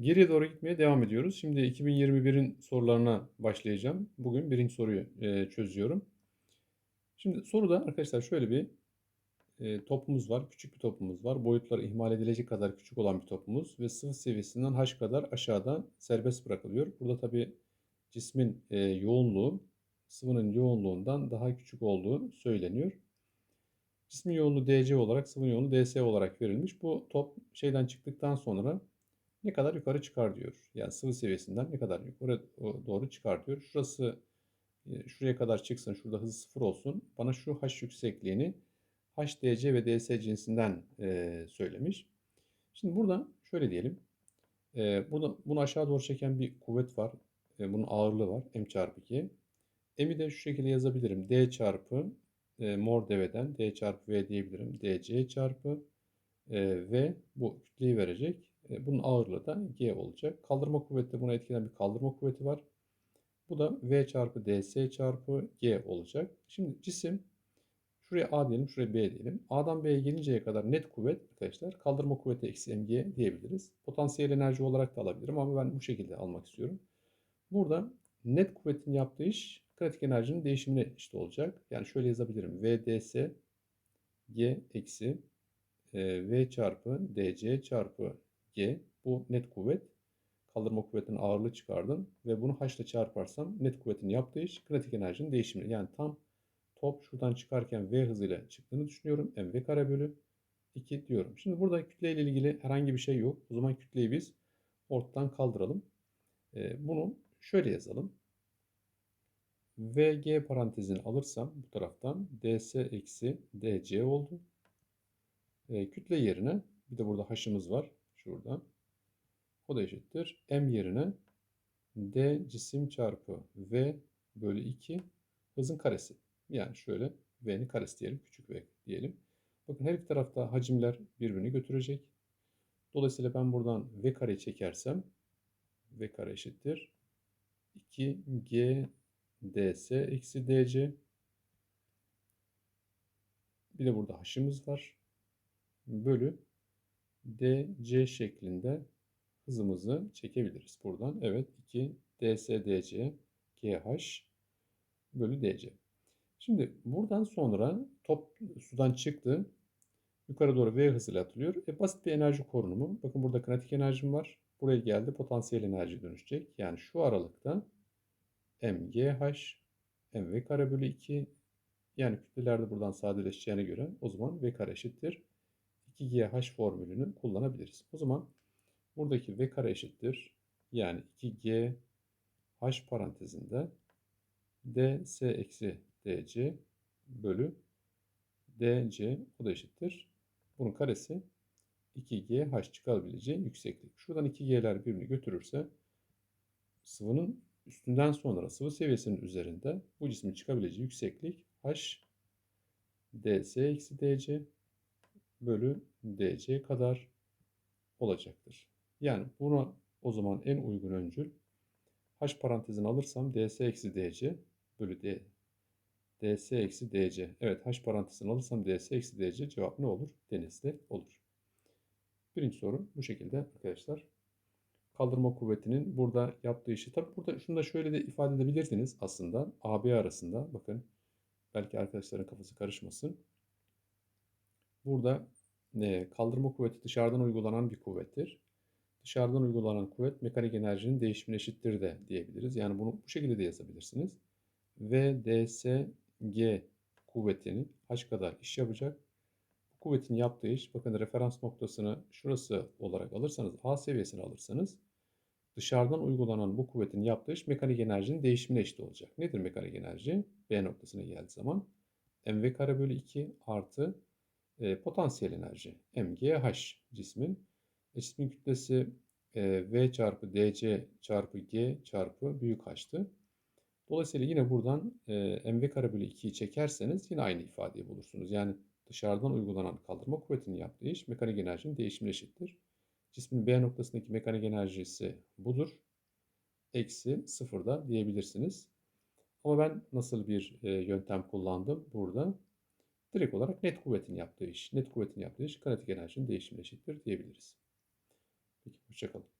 Geriye doğru gitmeye devam ediyoruz. Şimdi 2021'in sorularına başlayacağım. Bugün birinci soruyu e, çözüyorum. Şimdi soruda arkadaşlar şöyle bir e, topumuz var. Küçük bir topumuz var. Boyutları ihmal edilecek kadar küçük olan bir topumuz ve sıvı seviyesinden h kadar aşağıda serbest bırakılıyor. Burada tabi cismin e, yoğunluğu sıvının yoğunluğundan daha küçük olduğu söyleniyor. Cismin yoğunluğu dc olarak sıvının yoğunluğu ds olarak verilmiş. Bu top şeyden çıktıktan sonra ne kadar yukarı çıkar diyor. Yani sıvı seviyesinden ne kadar yukarı doğru çıkar diyor. Şurası e, şuraya kadar çıksın, şurada hızı sıfır olsun. Bana şu h yüksekliğini HDC ve DS cinsinden e, söylemiş. Şimdi burada şöyle diyelim. E, burada bunu aşağı doğru çeken bir kuvvet var. E, bunun ağırlığı var. M çarpı 2. M'i de şu şekilde yazabilirim. D çarpı e, mor deveden D çarpı V diyebilirim. DC çarpı e, V bu kütleyi verecek. E, bunun ağırlığı da G olacak. Kaldırma kuvveti buna etkilen bir kaldırma kuvveti var. Bu da V çarpı ds çarpı G olacak. Şimdi cisim şuraya A diyelim, şuraya B diyelim. A'dan B'ye gelinceye kadar net kuvvet arkadaşlar kaldırma kuvveti eksi mg diyebiliriz. Potansiyel enerji olarak da alabilirim ama ben bu şekilde almak istiyorum. Burada net kuvvetin yaptığı iş kritik enerjinin değişimine eşit olacak. Yani şöyle yazabilirim. V ds G eksi e, V çarpı dc çarpı G bu net kuvvet. Kaldırma kuvvetinin ağırlığı çıkardım ve bunu H ile çarparsam net kuvvetin yaptığı iş kinetik enerjinin değişimi. Yani tam top şuradan çıkarken V hızıyla çıktığını düşünüyorum. mv kare bölü 2 diyorum. Şimdi burada kütle ile ilgili herhangi bir şey yok. O zaman kütleyi biz ortadan kaldıralım. Ee, bunu şöyle yazalım. VG parantezini alırsam bu taraftan ds eksi dc oldu. E, kütle yerine bir de burada h'ımız var. Şuradan. O da eşittir. M yerine D cisim çarpı V bölü 2 hızın karesi. Yani şöyle V'nin karesi diyelim. Küçük V diyelim. Bakın her iki tarafta hacimler birbirini götürecek. Dolayısıyla ben buradan V kareyi çekersem V kare eşittir. 2G ds eksi dc. Bir de burada h'ımız var. Bölü dc şeklinde hızımızı çekebiliriz. Buradan evet 2 ds dc gh bölü dc. Şimdi buradan sonra top sudan çıktı. Yukarı doğru V hızıyla atılıyor. E, basit bir enerji korunumu. Bakın burada kinetik enerjim var. Buraya geldi potansiyel enerji dönüşecek. Yani şu aralıkta mgh mv kare bölü 2 yani kütleler de buradan sadeleşeceğine göre o zaman v kare eşittir 2GH formülünü kullanabiliriz. O zaman buradaki V kare eşittir. Yani 2G H parantezinde ds eksi dc bölü dc o da eşittir. Bunun karesi 2G H çıkabileceği yükseklik. Şuradan 2G'ler birbirini götürürse sıvının üstünden sonra sıvı seviyesinin üzerinde bu cismin çıkabileceği yükseklik H ds eksi dc bölü dc kadar olacaktır. Yani buna o zaman en uygun öncül h parantezini alırsam ds eksi dc bölü d ds eksi dc. Evet h parantezini alırsam ds eksi dc cevap ne olur? Denizli olur. Birinci soru bu şekilde arkadaşlar. Kaldırma kuvvetinin burada yaptığı işi. Tabi burada şunu da şöyle de ifade edebilirsiniz aslında. AB arasında bakın belki arkadaşların kafası karışmasın. Burada kaldırma kuvveti dışarıdan uygulanan bir kuvvettir. Dışarıdan uygulanan kuvvet mekanik enerjinin değişimine eşittir de diyebiliriz. Yani bunu bu şekilde de yazabilirsiniz. V, ds, g kuvvetini h kadar iş yapacak. Bu kuvvetin yaptığı iş, bakın referans noktasını şurası olarak alırsanız, A seviyesini alırsanız dışarıdan uygulanan bu kuvvetin yaptığı iş mekanik enerjinin değişimine eşit olacak. Nedir mekanik enerji? B noktasına geldiği zaman mv kare bölü 2 artı e, potansiyel enerji mgh cismin. E, cismin kütlesi e, v çarpı dc çarpı g çarpı büyük h'tı. Dolayısıyla yine buradan e, mv kare bölü 2'yi çekerseniz yine aynı ifadeyi bulursunuz. Yani dışarıdan uygulanan kaldırma kuvvetinin yaptığı iş mekanik enerjinin değişimine eşittir. Cismin B noktasındaki mekanik enerjisi budur. Eksi sıfırda diyebilirsiniz. Ama ben nasıl bir e, yöntem kullandım burada? Direkt olarak net kuvvetin yaptığı iş. Net kuvvetin yaptığı iş kinetik enerjinin değişimine eşittir diyebiliriz. Peki hoşçakalın.